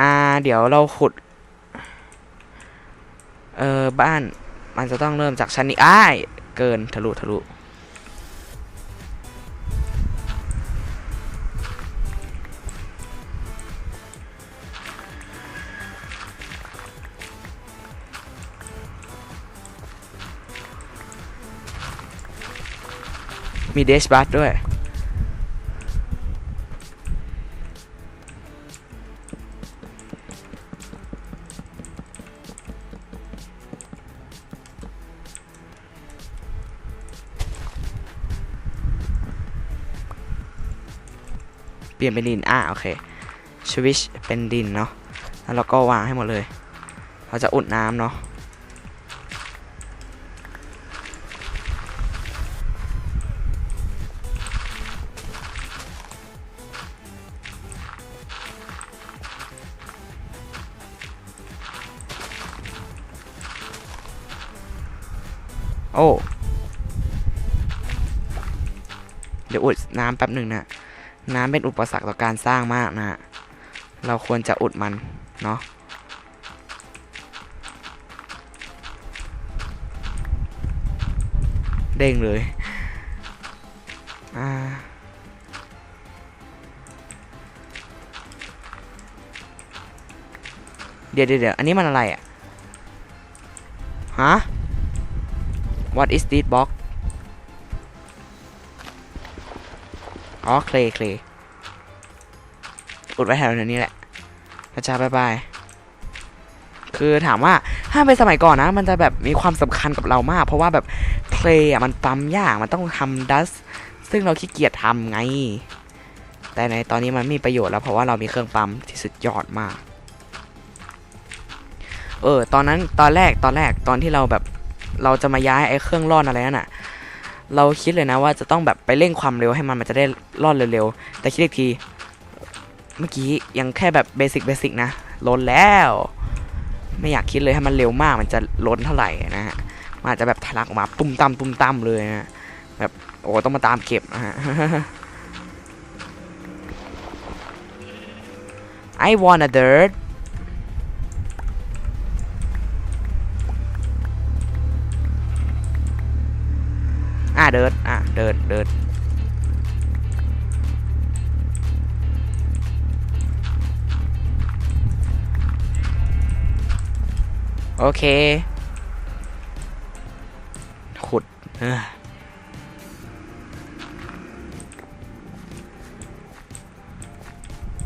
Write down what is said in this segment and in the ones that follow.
อ่า เดี๋ยวเราขุด เออบ้านมันจะต้องเริ่มจากชั้นนี้อ้ายเกินทะลุทะลุมีเดชบัสด้วย เปลี่ยนเป็นดิน อะโอเคสวิชเป็นดินเนาะ แล้วเราก็วางให้หมดเลย เราจะอุดน้ำเนาะ โอ้ เดี๋ยวอุดน้ำแป๊บหนึ่งนะ น้ำเป็นอุปสรรคต่อการสร้างมากนะฮะเราควรจะอุดมันเนาะเด้งเลยอ่าเดี๋ยวเดี๋ยวเดี๋ยวอันนี้มันอะไรอะ ฮะ What is this box อ๋อเคลเคลอุดไว้แถวนี้แหละพระเจ้าบายบายคือถามว่าถ้าเป็นสมัยก่อนนะ มันจะแบบมีความสำคัญกับเรามาก เพราะว่าแบบเคลอะมันปั๊มยากมันต้องทำดัส ซึ่งเราขี้เกียจทำไง แต่ในตอนนี้มันมีประโยชน์แล้วเพราะว่าเรามีเครื่องปั๊มที่สุดยอดมาก เออ ตอนนั้นตอนแรกตอนแรกตอนที่เราแบบเราจะมาย้ายไอ้เครื่องร่อนอะไรนั่นน่ะ เราคิดเลยนะว่าจะต้องแบบไปเร่งความเร็วให้มันมันจะได้รอนเร็วๆ แต่คิดอีกที เมื่อกี้ยังแค่แบบเบสิกเบสิกนะล้นแล้ว ไม่อยากคิดเลยให้มันเร็วมากมันจะล้นเท่าไหร่นะฮะมันอาจจะแบบทะลักออกมาตุ้มตั้มตุ้มตั้มเลยนะแบบโอ้ต้องมาตามเก็บนะฮะ I want a dirt อะเดินอะเดินเดินโอเค ขุดเออ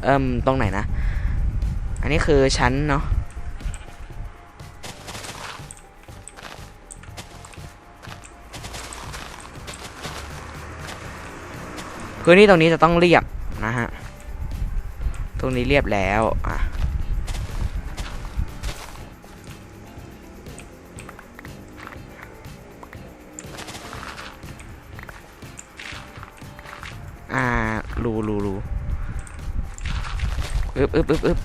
เอิ่มตรงไหนนะ อันนี้คือชั้นเนาะ พื้นที่ตรงนี้จะต้องเรียบนะฮะ ตรงนี้เรียบแล้วอะอ่ารูรูรูอึบอึบอึบอึบ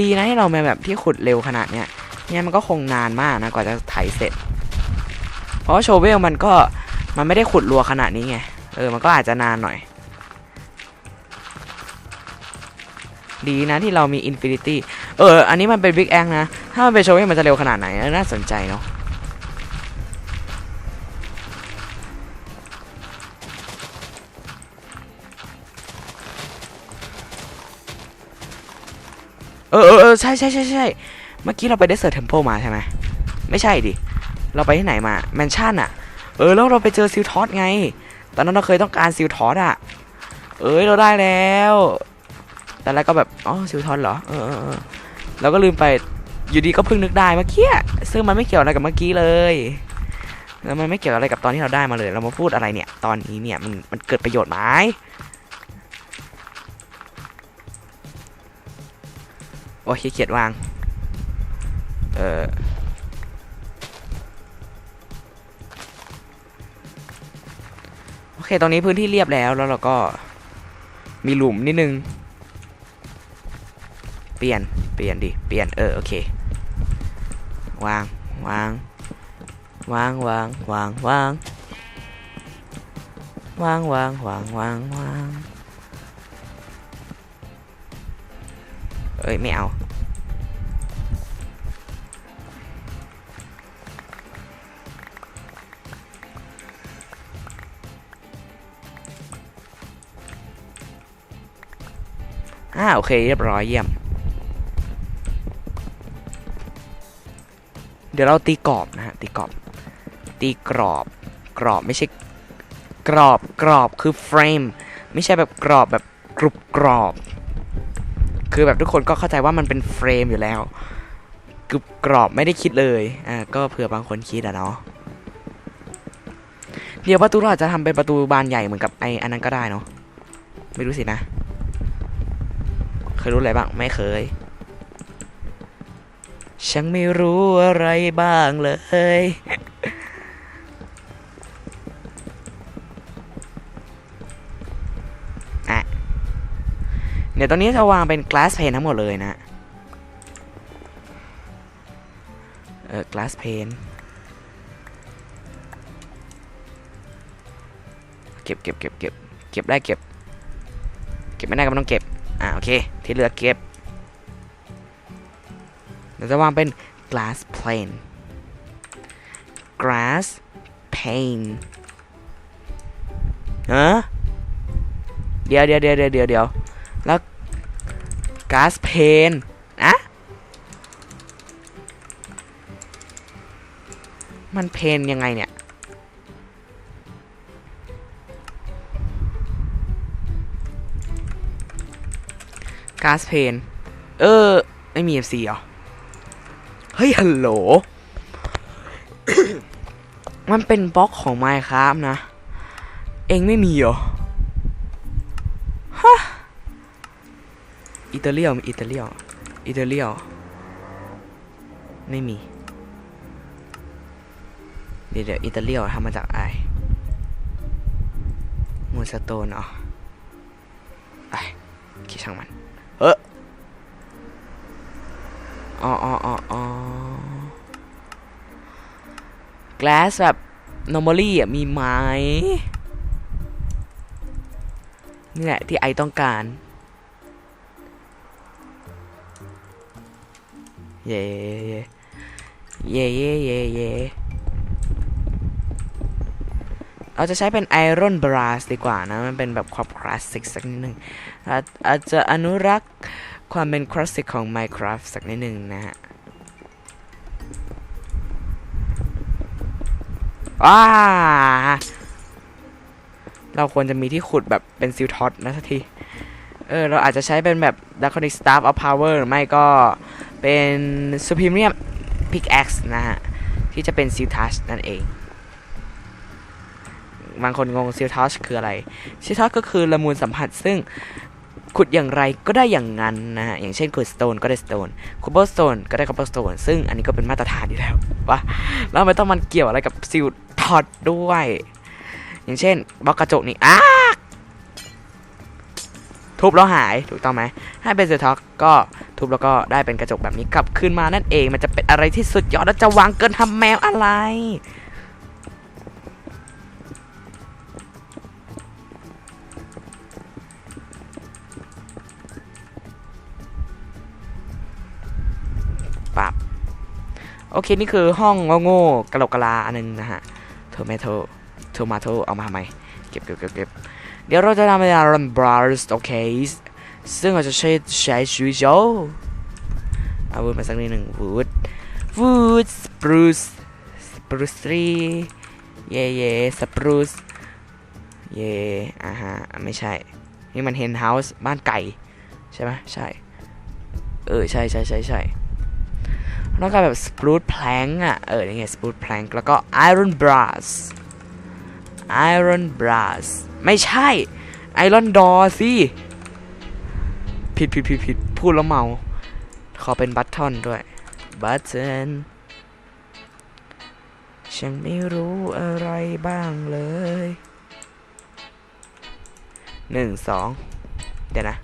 ดีนะที่เรามาแบบที่ขุดเร็วขนาดเนี้ย เนี่ยมันก็คงนานมากนะกว่าจะไถเสร็จ เพราะว่าโชเวลมันก็มันไม่ได้ขุดรัวขนาดนี้ไง เออ มันก็อาจจะนานหน่อย ดีนะที่เรามีอินฟินิตี้ เออ อันนี้มันเป็นบิ๊กแองนะ ถ้ามันเป็นโชเวลมันจะเร็วขนาดไหน น่าสนใจเนาะเออเออเออใช่ใช่ใช่ใช่ เมื่อกี้เราไปเดสเซอร์เทมเพลมาใช่ไหมไม่ใช่ดิ เราไปที่ไหนมาแมนชั่นอะเออแล้วเราไปเจอซิลทอสไง ตอนนั้นเราเคยต้องการซิลทอสอะเอ้ยเราได้แล้ว แต่แล้วก็แบบอ๋อซิลทอสเหรอเออเออเราก็ลืมไปอยู่ดีก็เพิ่งนึกได้เมื่อกี้ซึ่งมันไม่เกี่ยวอะไรกับเมื่อกี้เลยแล้วมันไม่เกี่ยวอะไรกับตอนที่เราได้มาเลย เรามาพูดอะไรเนี่ย ตอนนี้เนี่ยมันมันเกิดประโยชน์ไหมโอ้ยขี้เกียจวาง เออโอเคตรงนี้พื้นที่เรียบแล้วแล้วเราก็มีหลุมนิดนึง เปลี่ยนเปลี่ยนดิ เปลี่ยนเออโอเควางวางวางวางวางวางวางวางวางวางวางเอ้ยไม่เอาาโอเคเรียบร้อยเยี่ยม เดี๋ยวเราตีกรอบนะฮะตีกรอบ ตีกรอบ กรอบไม่ใช่กรอบกรอบคือเฟรมไม่ใช่แบบกรอบแบบกรุบกรอบ คือแบบทุกคนก็เข้าใจว่ามันเป็นเฟรมอยู่แล้วกรุบกรอบไม่ได้คิดเลยอ่าก็เผื่อบางคนคิดอะเนาะเดี๋ยวประตูเราอาจจะทำเป็นประตูบานใหญ่เหมือนกับไออันนั้นก็ได้เนาะไม่รู้สินะ ยรู้อะไรบ้าง ไม่เคย ฉันไม่รู้อะไรบ้างเลยอะเดี๋ยวตอนนี้จะวางเป็น glass pane ทั้งหมดเลยนะ เออ glass pane เก็บเก็บเก็บเก็บเก็บได้เก็บ เก็บไม่ได้ก็ไม่ต้องเก็บ โอเค ที่เหลือเก็บเดี๋ยวจะวางเป็น glass plane glass pane เออเดี๋ยวเดี๋ยวเดี๋ยวเดี๋ยวเดี๋ยวเดี๋ยวแล้ว glass pane อะมันเพนยังไงเนี่ย ก๊าซเพนเออ ไม่มี FC เหรอ เฮ้ย ฮัลโหล มันเป็นบล็อกของ Minecraft นะ เองไม่มีเหรอ ฮะ อิตาเลียมอิตาเลียมอิตาเลียมไม่มี เดี๋ยวเดี๋ยวอิตาเลียมทำมาจากอะไรมูนสโตนเหรอไอ้คิดช่างมัน glass แบบ normally อะมีไหมนี่แหละที่ไอต้องการ เย่เย่เย่เย่เย่เราจะใช้เป็น Iron Brass ดีกว่านะ มันเป็นแบบความคลาสสิกสักนิดหนึ่งอาจอาจจะอนุรักษ์ความเป็นคลาสสิกของ Minecraft สักนิดหนึ่งนะฮะ ว้าเราควรจะมีที่ขุดแบบเป็นซิลท็อตนะสักที เออ เราอาจจะใช้เป็นแบบ Draconic Staff of Power หรือไม่ก็เป็น Supremium Pickaxe นะฮะ ที่จะเป็นซิลทัชนั่นเอง บางคนงงซิลทัชคืออะไรซิลทัชก็คือละมุนสัมผัสซึ่งขุดอย่างไรก็ได้อย่างนั้นนะฮะ อย่างเช่นขุดสโตนก็ได้สโตนขุดโบสโตนก็ได้คอปเปอร์สโตนซึ่งอันนี้ก็เป็นมาตรฐานอยู่แล้วว่าแล้วไม่ต้องมันเกี่ยวอะไรกับซิล ทอดด้วย อย่างเช่นบล็อกกระจกนี่อ้าทุบแล้วหายถูกต้องไหมให้เป็นซิลท็อกก็ทุบแล้วก็ได้เป็นกระจกแบบนี้กลับคืนมานั่นเอง มันจะเป็นอะไรที่สุดยอดแล้วจะวางเกินทำแมวอะไร ปับโอเค นี่คือห้องโง่ๆกะโหลกกะลาอันนึงนะฮะ โทเมโตโทมาโตเอามาทำไมเก็บเก็บเก็บเก็บเดี๋ยวเราจะทำเป็นอารันบรัสโอเคซึ่งเราจะใช้ใช้ชูโจเอาวูดมาสักนิดหนึ่งวูดวูดสปรูซสปรูซทรีเย่เย่สปรูซเย่อ่าฮะไม่ใช่ นี่มันเฮนเฮาส์บ้านไก่ ใช่ไหมใช่ เออ ใช่ใช่ใช่ใช่ แล้วก็แบบสปรูตแพลงอะ เออนี่ไงสปรูตแพลงแล้วก็ไอรอนบรัสไอรอนบรัสไม่ใช่ไอรอนดอสิผิดผิดผิดผิดพูดแล้วเมา ขอเป็นบัตทอนด้วยบัตเทนฉันไม่รู้อะไรบ้างเลยหนึ่งสองเดี๋ยวนะ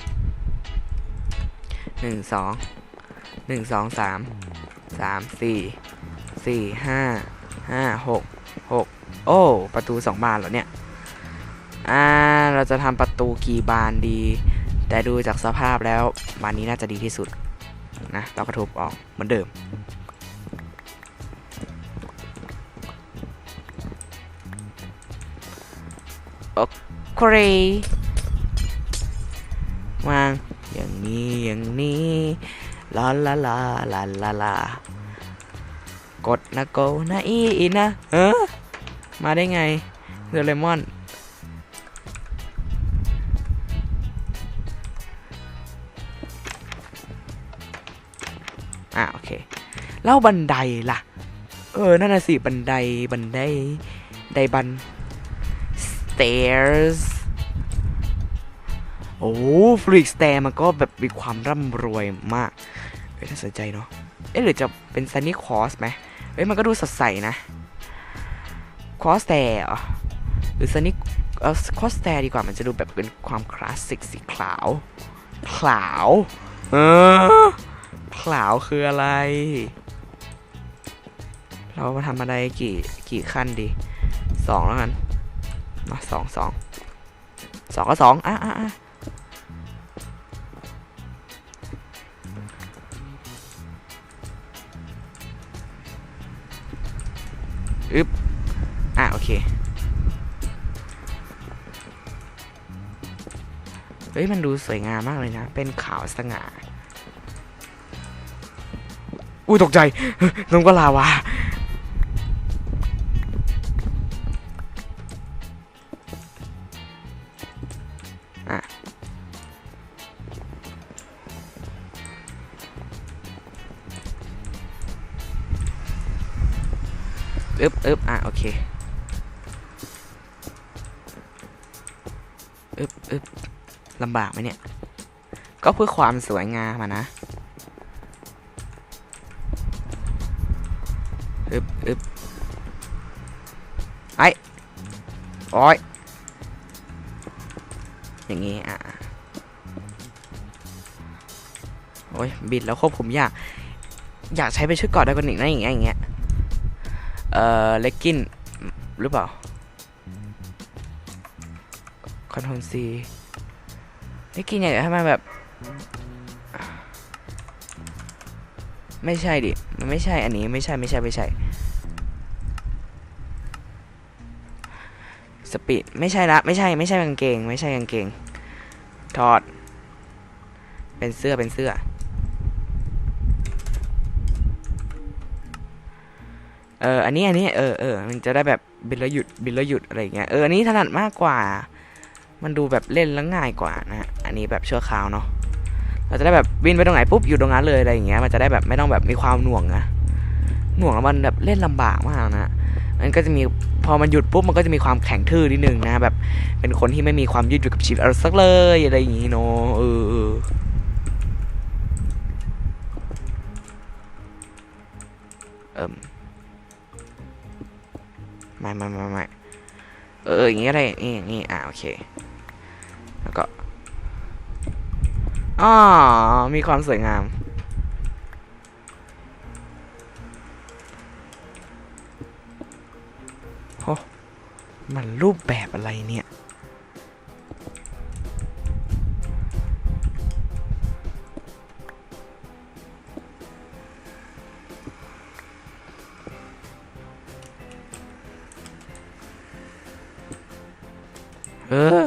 หนึ่งสองหนึ่งสองสาม สามสี่สี่ห้าห้าหกหกโอ้ ประตูสองบานเหรอเนี่ย อ่า เราจะทำประตูกี่บานดี แต่ดูจากสภาพแล้วบานนี้น่าจะดีที่สุดนะเราก็ทุบออกเหมือนเดิม โอเค วางอย่างนี้อย่างนี้ ลาลาลาลาลาลากดนะโกนะอีอีนะเออมาได้ไงเดเรมอนอะโอเคแล้วบันไดล่ะ เออ นั่นน่ะสิ บันได บันได ไดบัน stairs โอ้ฟรีกสแตร์มันก็แบบมีความร่ำรวยมาก เอ้ยน่าสนใจเนาะ เอ๊ะหรือจะเป็นซันนี่คอสไหมเอ้ยมันก็ดูสดใสนะ คอสแตร์หรือซันนี่เออคอสแตร์ดีกว่ามันจะดูแบบเป็นความคลาสสิกสีขาว ขาว เออขาวคืออะไร เรามาทำอะไรกี่กี่ขั้นดีสองแล้วกันมาสองสองสองก็สองอะอะอะ เค เฮ้ย มันดูสวยงามมากเลยนะ เป็นขาวสง่า อุ้ยตกใจ น้องก็ลาวาำบากไหมเนี่ย ก็เพื่อความสวยงามอะนะอึบอึบไอ้โอ้ยอย่างงี้อะโอ้ยบิดแล้วควบคุมยาก อยากใช้เป็นชุดเกอดได้กว่านี้นะอย่างเงี้ยอย่างเงี้ย เอ่อ เลกกินหรือเปล่า คอนโทรลซี เลกกินอยากให้มันแบบ ไม่ใช่ดิ มันไม่ใช่อันนี้ไม่ใช่ไม่ใช่ไม่ใช่สปีดไม่ใช่ละไม่ใช่ไม่ใช่กางเกง ไม่ใช่กางเกงถอด เป็นเสื้อเป็นเสื้อ เอออันนี้อันนี้เออเออมันจะได้แบบบินแล้วหยุดบินแล้วหยุดอะไรเงี้ยเอออันนี้ถนัดมากกว่า มันดูแบบเล่นแล้วง่ายกว่านะฮะ นนี้แบบชั่วคราวเนาะเราจะได้แบบบินไปตรงไหนปุ๊บอยู่ตรงนั้นเลยอะไรอย่างเงี้ยมันจะได้แบบไม่ต้องแบบมีความหน่วงนะหน่วงแล้วมันแบบเล่นลำบากมากนะมันก็จะมีพอมันหยุดปุ๊บมันก็จะมีความแข็งทื่อนิดนึงนะแบบเป็นคนที่ไม่มีความยืดหยุ่นกับชีวิตอะไรสักเลยอะไรอย่างงี้เนาะเออเออเอิมไม่ไม่ไม่ไม่เอออย่างงี้อะไรนี่นี่อะโอเค แล้วก็ อ๋อ มีความสวยงามมันรูปแบบอะไรเนี่ย เออ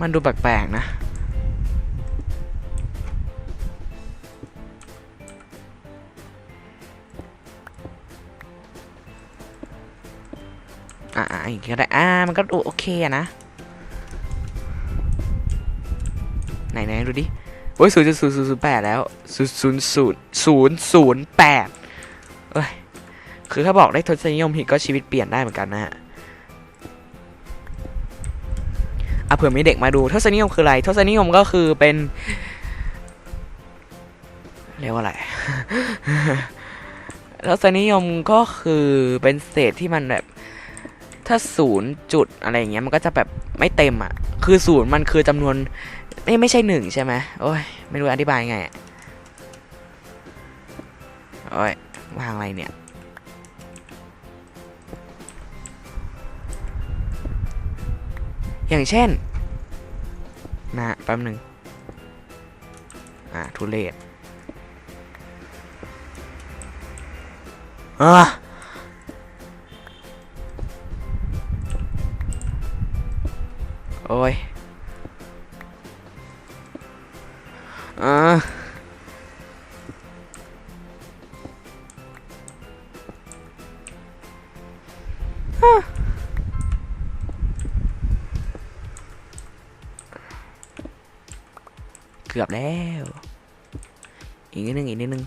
มันดูแปลกๆนะ อีกก็ได้อ่ามันก็โอเคอะนะ ไหนไหนดูดิโอ้ยศูนย์จุดศูนย์ศูนย์แปดแล้วศูนย์ศูนย์ศูนย์ศูนย์ศูนย์แปดเอ้ยคือถ้าบอกได้ทศนิยมผิดก็ชีวิตเปลี่ยนได้เหมือนกันนะฮะอะเผื่อมีเด็กมาดูทศนิยมคืออะไรทศนิยมก็คือเป็นเรียกว่าอะไรทศนิยมก็คือเป็นเศษที่มันแบบ ถ้าศูนย์จุดอะไรอย่างเงี้ยมันก็จะแบบไม่เต็มอะ คือศูนย์มันคือจำนวนไม่ไม่ใช่หนึ่งใช่ไหมโอ้ยไม่รู้อธิบายไงโอ้ยวางอะไรเนี่ยอย่างเช่น นะแป๊บหนึ่งอ่าทุเรศอ่า กือบแล้ว อีกนิดนึงอีกนิดนึง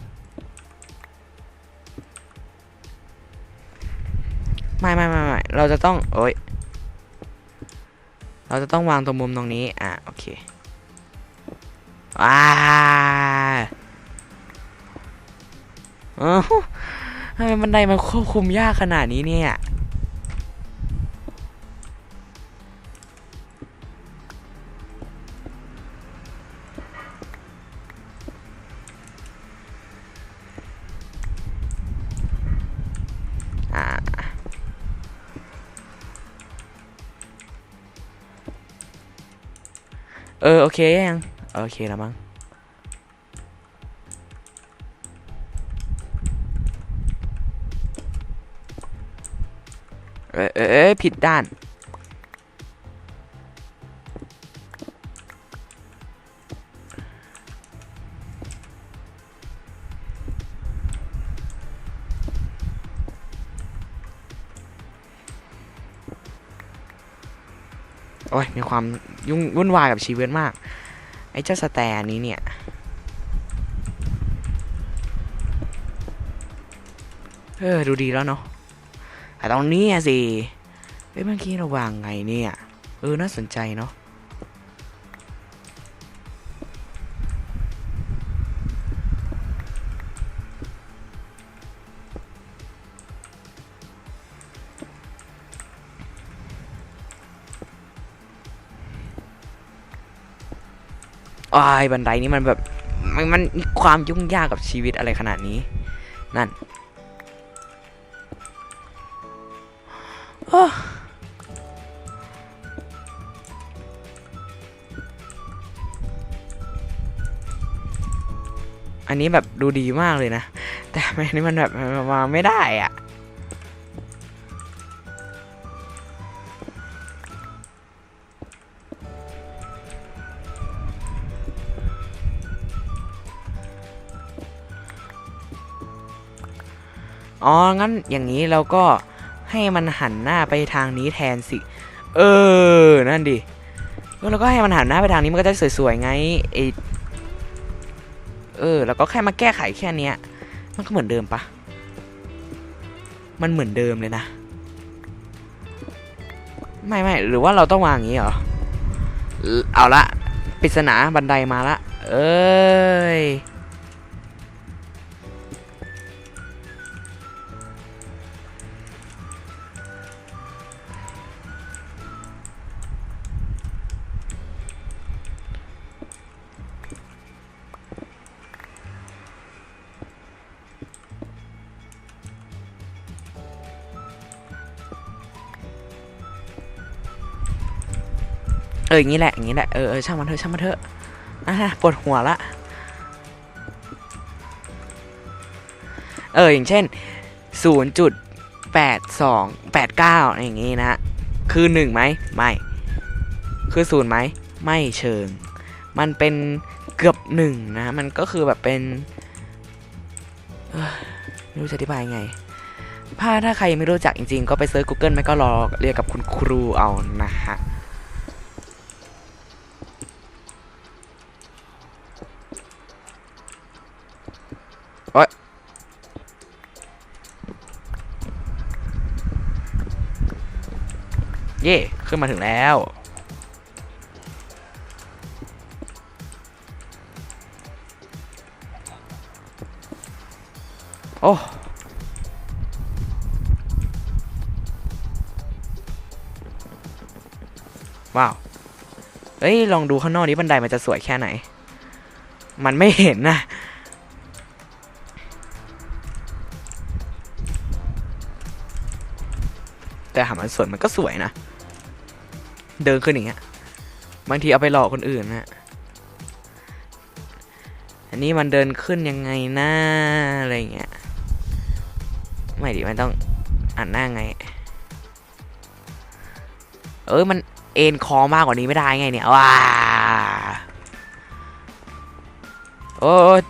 ไม่ไม่ไม่ไม่เราจะต้องโอ้ยเราจะต้องวางตรงมุมตรงนี้ อะ โอเคว้าเอ้าทำไมบันไดมันควบคุมยากขนาดนี้เนี่ย โอเคยังโอเคแล้วมั้งเอยเอยเอยผิดด้าน โอ้ย มีความ ยุ่งวุ่นวายกับชีวิตมาก ไอ้เจ้าสแตนนี้เนี่ย เออ ดูดีแล้วเนาะแต่ตรงนี้อะสิเอ้ยเมื่อกี้เราวางไงเนี่ย เออ น่าสนใจเนาะ อายบันไดนี้มันแบบมันมันมีความยุ่งยากกับชีวิตอะไรขนาดนี้ นั่นอันนี้แบบดูดีมากเลยนะ แต่อันนี้มันแบบมาไม่ได้อะ อ๋อ งั้นอย่างนี้เราก็ให้มันหันหน้าไปทางนี้แทนสิ เออ นั่นดิแล้วเราก็ให้มันหันหน้าไปทางนี้มันก็จะสวยๆไงไอเออ แล้วก็แค่มาแก้ไขแค่เนี้ย มันก็เหมือนเดิมปะมันเหมือนเดิมเลยนะ ไม่ไม่หรือว่าเราต้องวางอย่างนี้เหรอ เอาละปริศนาบันไดมาละ เอ้ย อออย่างนี้แหละอย่างนี้แหละเออเออช่างมันเถอะช่างมันเถอะอะปวดหัวละเอออย่างเช่นศูนย์จุดแปดสอย่างงี้นะ คือหนึ่งไหมไม่ คือศูนย์ไหมไม่เชิง มันเป็นเกือบหนึ่งนะ มันก็คือแบบเป็นไม่รู้จะอธิบายไง ถ้าถ้าใครไม่รู้จักจริงๆ ก็ไปเซิร์ช Google ไม่ก็รอเรียนกับคุณครูเอานะฮะ เย่ขึ้นมาถึงแล้วโอ้ว้าว เอ้ย ลองดูข้างนอกนี้บันไดมันจะสวยแค่ไหน มันไม่เห็นนะ แต่หามันสวยมันก็สวยนะ เดินขึ้นอย่างเงี้ยบางทีเอาไปหลอกคนอื่นนะอันนี้มันเดินขึ้นยังไงนะอะไรเงี้ยไม่ดิมันต้องอ่านหน้าไง เอ้ยมันเอ็นคอมากกว่านี้ไม่ได้ไงเนี่ยว้าโอ้ย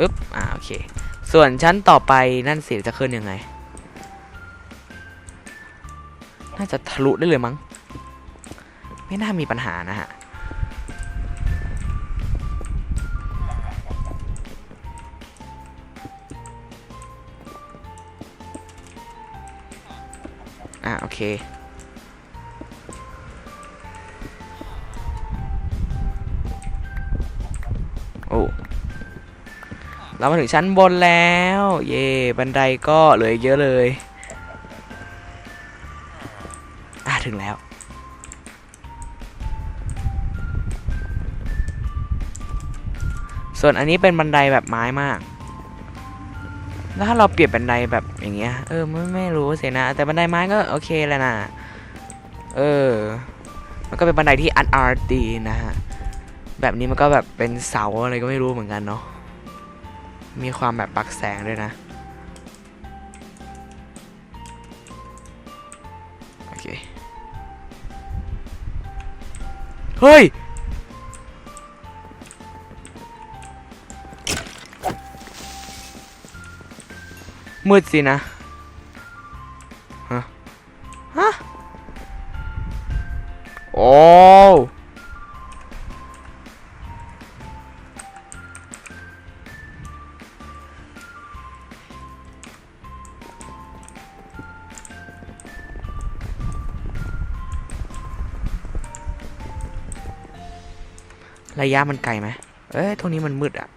อึ๊บอ่าโอเค ส่วนชั้นต่อไปนั่นสิจะขึ้นยังไงาจะทะลุได้เลยมั้ง ไม่น่ามีปัญหานะฮะ อะโอเคโอ้เรามาถึงชั้นบนแล้ว เย่บันไดก็เหลือเยอะเลย ส่วนอันนี้เป็นบันไดแบบไม้มาก แล้วถ้าเราเปลี่ยนบันไดแบบอย่างเงี้ย เออไม่ไม่รู้สินะ แต่บันไดไม้ก็โอเคแหล้วนะ เออ มันก็เป็นบันไดที่อันอาร์ดีนะฮะ แบบนี้มันก็แบบเป็นเสาอะไรก็ไม่รู้เหมือนกันเนาะ มีความแบบปักแสงด้วยนะ โอเค เฮ้ย มืดสินะ ฮะ ฮะ โอ้ระยะมันไกลไหม เอ้ยตรงนี้มันมืดอะ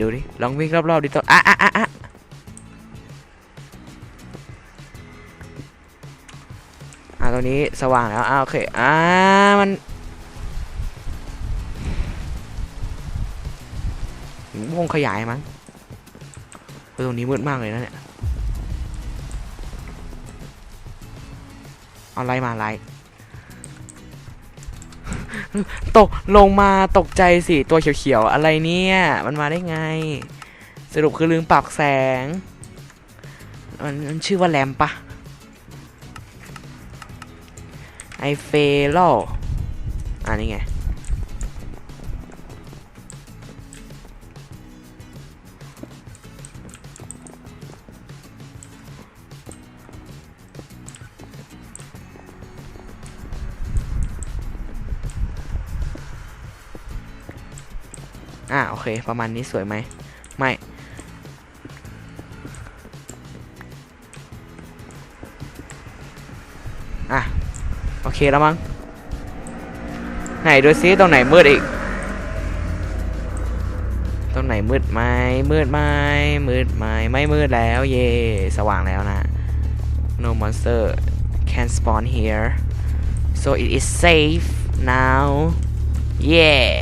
ดูดิ ลองวิ่งรอบๆดิตัวอะอะอะอะอะตรงนี้สว่างแล้วอะโอเค อ่ามันวงขยายมั้งตรงนี้มืดมากเลยนะเนี่ย เอาไล่มาไล่ ตกลงมาตกใจสิตัวเขียวๆอะไรเนี่ย มันมาได้ไง สรุปคือลืมปรับแสง มันมันชื่อว่าแรมปะไอเฟลอ่านี่ไง อ่าโอเค ประมาณนี้สวยไหมไม่อะโอเคแล้วมั้งไหนดูซิตรงไหนมืดอีกตรงไหนมืดไหมมืดไหมมืดไหมไม่มืดแล้ว เย่สว่างแล้วนะ no monster can spawn here so it is safe now yeah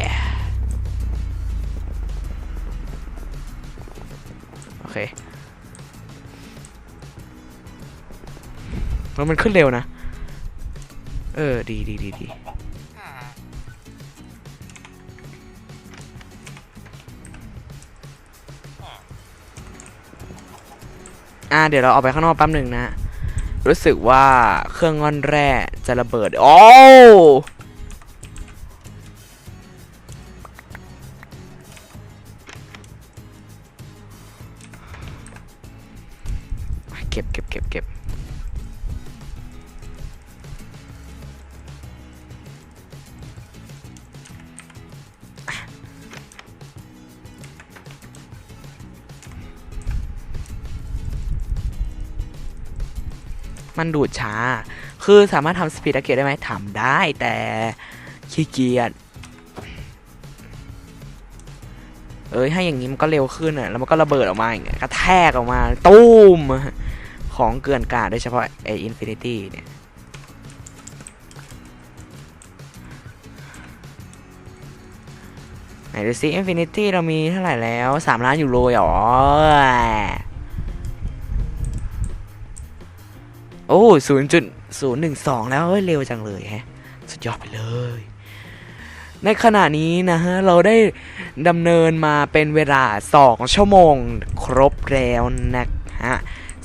มันมันขึ้นเร็วนะ เออ ดีดีดีดีอ่าเดี๋ยวเราออกไปข้างนอกแป๊บหนึ่งนะ รู้สึกว่าเครื่องง่อนแร่จะระเบิด โอ้เก็บเก็บเก็บเก็บ มันดูดช้า คือสามารถทำสปีดอัเกตได้ไหมทำได้แต่ขี้เกียจเอ้ยให้อย่างนี้มันก็เร็วขึ้นอะแล้วมันก็ระเบิดออกมาอย่างเงี้ยกระแทกออกมาตุ้มของเกินกาดโดยเฉพาะไออินฟินิตี้เนี่ยไหนดูซิอินฟินิตี้เรามีเท่าไหร่แล้วสามล้านยูโรหรอ อ้ศูนย์จุดศูนย์หนึ่งสองแล้วเฮ้ยเร็วจังเลยฮะ สุดยอดไปเลย ในขณะนี้นะฮะ เราได้ดำเนินมาเป็นเวลา2ชั่วโมงครบแล้วนะฮะ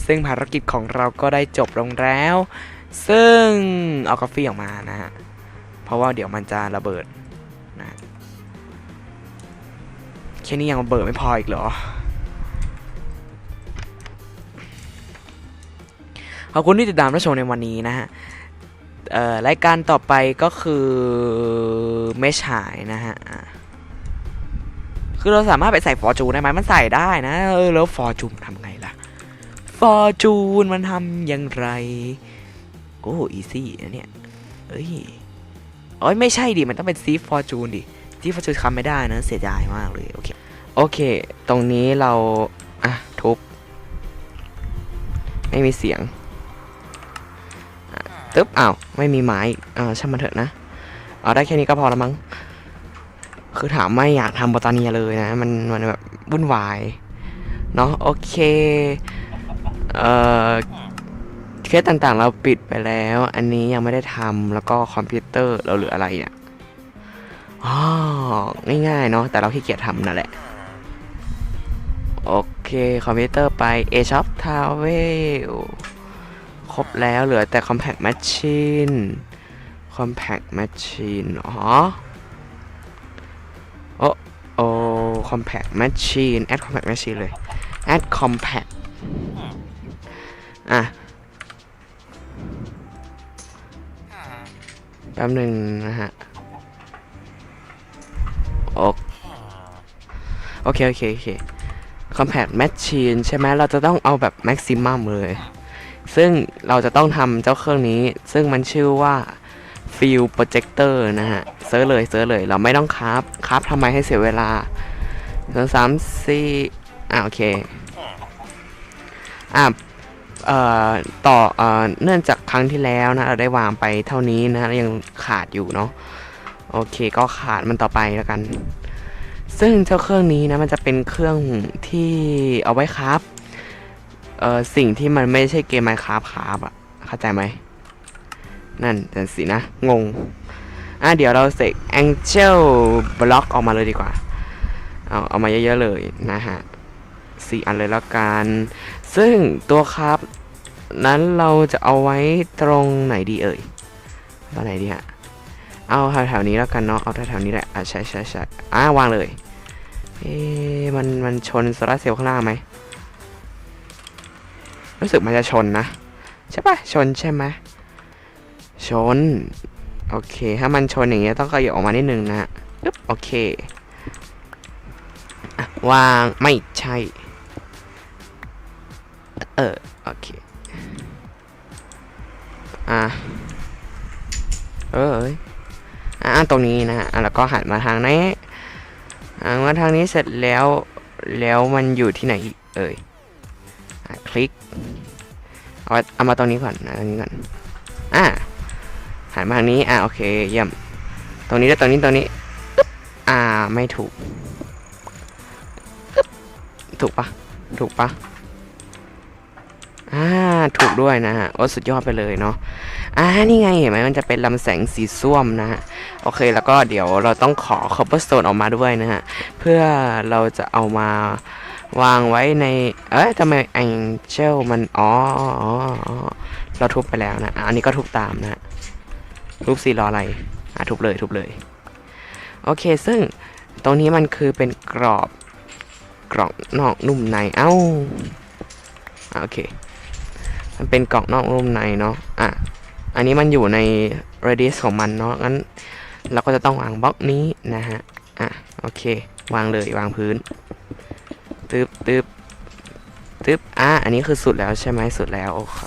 ซึ่งภารกิจของเราก็ได้จบลงแล้ว ซึ่งเอากาแฟออกมานะฮะ เพราะว่าเดี๋ยวมันจะระเบิดนะแค่นี้ยังระเบิดไม่พออีกเหรอ ขอบคุณที่ติดตามรับชมในวันนี้นะฮะรายการต่อไปก็คือไม่ฉายนะฮะอะคือเราสามารถไปใส่ฟอร์จูนได้ไหมมันใส่ได้นะเออแล้วฟอร์จูนทำไงล่ะฟอร์จูนมันทำอย่างไรโอ้อีซี่นะเนี่ยเอ้ยโอ้ยไม่ใช่ดิมันต้องเป็นซีฟอร์จูนดิซีฟอร์จูนทำไม่ได้นะเสียดายมากเลยโอเคโอเค ตรงนี้เราอะทุบไม่มีเสียง ตึ๊บอ้าวไม่มีไม้อ่าช่างมันเถอะนะเอาได้แค่นี้ก็พอล้วมั้งคือถามไม่อยากทำบอตาเนียเลยนะ มันมันแบบวุ่นวายเนาะโอเคเอ่อเคสต่างๆ เราปิดไปแล้ว อันนี้ยังไม่ได้ทำแล้วก็คอมพิวเตอร์เราเหลืออะไรเนี่ยอ๋อง่ายๆเนาะแต่เราขี้เกียจทำนั่นแหละ โอเค คอมพิวเตอร์ไป A Shop Travel ครบแล้วเหลือแต่ Compact Machine Compact Machine อ๋อโอ้โอ้ Compact Machine add Compact Machine เลย add Compact อะแป๊บหนึ่งนะฮะ โอโอเค โอเค โอเค Compact Machine ใช่ไหมเราจะต้องเอาแบบ Maximum เลย ซึ่งเราจะต้องทำเจ้าเครื่องนี้ ซึ่งมันชื่อว่า Field Projector นะฮะเซิร์ชเลยเซิร์ชเลย เราไม่ต้องคราฟคราฟทำไมให้เสียเวลาสองสามสี่อ่าโอเคอะเอ่อต่อเอ่อเนื่องจากครั้งที่แล้วนะเราได้วางไปเท่านี้นะยังขาดอยู่เนาะโอเคก็ขาดมันต่อไปแล้วกัน ซึ่งเจ้าเครื่องนี้นะมันจะเป็นเครื่องที่เอาไว้ครับ เอ่อสิ่งที่มันไม่ใช่เกมไมคราฟครับอะเข้าใจไหม นั่นแต่สินะ งง อะเดี๋ยวเราเสก Angel Block ออกมาเลยดีกว่า เอาเอามาเยอะ ๆ เลยนะฮะสี่อันเลยแล้วกัน ซึ่งตัวครับ นั้นเราจะเอาไว้ตรงไหนดีเอ่ยตรงไหนดีฮะ เอาแถวๆนี้แล้วกันเนาะ เอาแถวๆนี้แหละ อะใช่ใช่ใช่อะวางเลย เอ๊มันมันชนโซลาร์เซลล์ข้างล่างไหม รู้สึกมันจะชนนะ ใช่ปะชนใช่ไหมชน โอเค ถ้ามันชนอย่างเงี้ยต้องขยับออกมานิดนึงนะปึ๊บโอเควางไม่ใช่ เออ โอเค อะ เออเอ้ยอะตรงนี้นะฮะแล้วก็หันมาทางนี้หันมาทางนี้เสร็จแล้ว แล้วมันอยู่ที่ไหนอีกเอ่ยอะ คลิก เอาเอามาตรงนี้ก่อนนะตรงนี้ก่อน อะหันมาทางนี้ อะโอเค เยี่ยม ตรงนี้แล้วตรงนี้ตรงนี้ อ่า ไม่ถูก ถูกปะถูกปะอ่า ถูกด้วยนะฮะ โอ้สุดยอดไปเลยเนาะ อ่า นี่ไงเห็นไหมมันจะเป็นลำแสงสีส้วมนะฮะ โอเค แล้วก็เดี๋ยวเราต้องขอ cobblestone ออกมาด้วยนะฮะ เพื่อเราจะเอามา วางไว้ใน เอ้ยทำไม angel มันอ๋ออ๋ออ๋อเราทุบไปแล้วนะ อันนี้ก็ทุบตามนะทุบสี่รออะไร อะทุบเลยทุบเลย โอเค ซึ่งตรงนี้มันคือเป็นกรอบ กรอบนอกนุ่มใน เอ้าอะโอเค มันเป็นกล่องนอกนุ่มในเนาะ อะ อันนี้มันอยู่ใน radius ของมันเนาะ งั้นเราก็จะต้องวางบล็อกนี้นะฮะ อะ โอเค วางเลยวางพื้น ตึ๊บตึ๊บตึ๊บอะอันนี้คือสุดแล้วใช่ไหมสุดแล้วโอเค